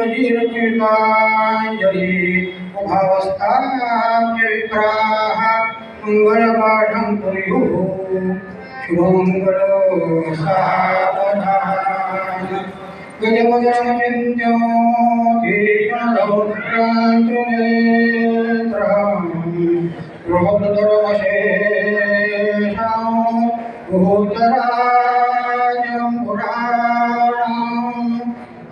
कण्डलपूर्णजीर्णचिताञ्जलि उभावस्थाप्य विप्राः मङ्गलपाठं कुर्युः शुभमङ्गलो सावधान गजमजनमचिन्त्यो भीषणदौत्रान्तुनेत्रम् गृहभृतरमशेषां भूतराजं पुराणम्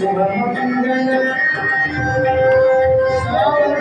Sri Ramakrishna, Sri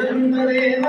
നന്ദദേവ